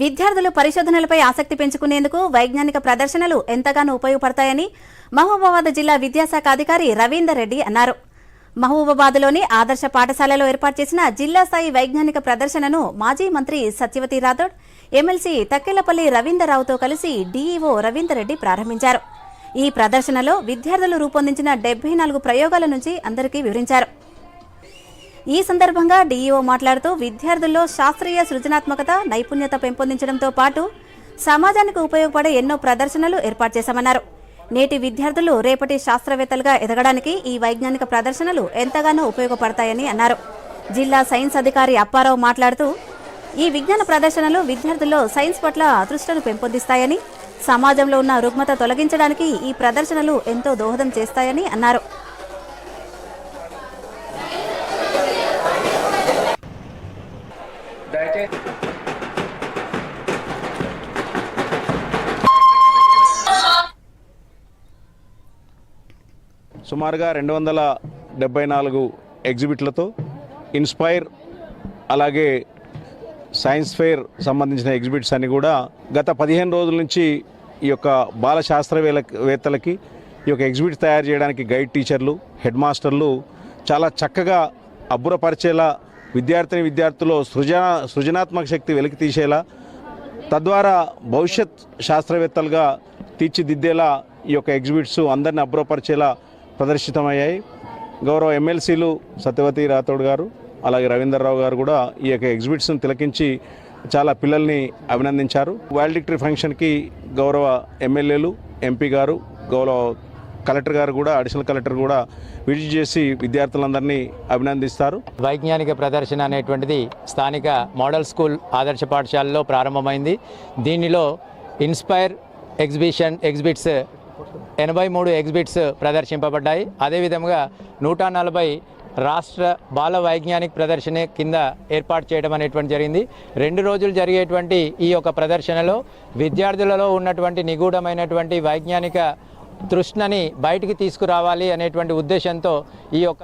విద్యార్థులు పరిశోధనలపై ఆసక్తి పెంచుకునేందుకు వైజ్ఞానిక ప్రదర్శనలు ఎంతగానో ఉపయోగపడతాయని మహబూబాబాద్ జిల్లా విద్యాశాఖ అధికారి రవీందర్ రెడ్డి అన్నారు. మహబూబాబాద్లోని ఆదర్శ పాఠశాలలో ఏర్పాటు చేసిన జిల్లా స్థాయి వైజ్ఞానిక ప్రదర్శనను మాజీ మంత్రి సత్యవతి రాథోడ్ ఎమ్మెల్సీ తక్కెలపల్లి రవీందర్రావుతో కలిసి డీఈఓ రవీందర్ రెడ్డి ప్రారంభించారు. ఈ ప్రదర్శనలో విద్యార్థులు రూపొందించిన డెబ్బై నాలుగు ప్రయోగాల నుంచి అందరికీ వివరించారు. ఈ సందర్భంగా డీఈఓ మాట్లాడుతూ విద్యార్థుల్లో శాస్త్రీయ సృజనాత్మకత నైపుణ్యత పెంపొందించడంతో పాటు సమాజానికి ఉపయోగపడే ఎన్నో ప్రదర్శనలు ఏర్పాటు చేశామన్నారు. నేటి విద్యార్థులు రేపటి శాస్త్రవేత్తలుగా ఎదగడానికి ఈ వైజ్ఞానిక ప్రదర్శనలు ఎంతగానో ఉపయోగపడతాయని అన్నారు. జిల్లా సైన్స్ అధికారి అప్పారావు మాట్లాడుతూ ఈ విజ్ఞాన ప్రదర్శనలు విద్యార్థుల్లో సైన్స్ పట్ల అదృష్టను పెంపొందిస్తాయని సమాజంలో ఉన్న రుగ్మత తొలగించడానికి ఈ ప్రదర్శనలు ఎంతో దోహదం చేస్తాయని అన్నారు. సుమారుగా రెండు వందల డెబ్బై నాలుగు ఎగ్జిబిట్లతో ఇన్స్పైర్ అలాగే సైన్స్ ఫెయిర్ సంబంధించిన ఎగ్జిబిట్స్ అన్ని కూడా గత పదిహేను రోజుల నుంచి ఈ యొక్క బాల శాస్త్రవేత్తలకి ఈ యొక్క ఎగ్జిబిట్ తయారు చేయడానికి గైడ్ టీచర్లు హెడ్ మాస్టర్లు చాలా చక్కగా అబ్బురపరిచేలా విద్యార్థిని విద్యార్థుల్లో సృజన సృజనాత్మక శక్తి వెలికి తీసేలా తద్వారా భవిష్యత్ శాస్త్రవేత్తలుగా తీర్చిదిద్దేలా ఈ యొక్క ఎగ్జిబిట్స్ అందరిని అబ్రోపరిచేలా ప్రదర్శితమయ్యాయి. గౌరవ ఎమ్మెల్సీలు సత్యవతి రాథోడ్ గారు అలాగే రవీందర్రావు గారు కూడా ఈ యొక్క ఎగ్జిబిట్స్ను తిలకించి చాలా పిల్లల్ని అభినందించారు. వాల్డిక్టరీ ఫంక్షన్కి గౌరవ ఎమ్మెల్యేలు ఎంపీ గారు గౌరవ కలెక్టర్ గారు కూడా అడిషనల్ కలెక్టర్ కూడా విజిట్ చేసి విద్యార్థులందరినీ అభినందిస్తారు. వైజ్ఞానిక ప్రదర్శన అనేటువంటిది స్థానిక మోడల్ స్కూల్ ఆదర్శ పాఠశాలలో ప్రారంభమైంది. దీనిలో ఇన్స్పైర్ ఎగ్జిబిషన్ ఎగ్జిబిట్స్ ఎనభై మూడు ఎగ్జిబిట్స్ ప్రదర్శింపబడ్డాయి. అదేవిధంగా నూట నలభై రాష్ట్ర బాల వైజ్ఞానిక ప్రదర్శన కింద ఏర్పాటు చేయడం అనేటువంటి జరిగింది. రెండు రోజులు జరిగేటువంటి ఈ యొక్క ప్రదర్శనలో విద్యార్థులలో ఉన్నటువంటి నిగూఢమైనటువంటి వైజ్ఞానిక తృష్ణని బయటికి తీసుకురావాలి అనేటువంటి ఉద్దేశంతో ఈ యొక్క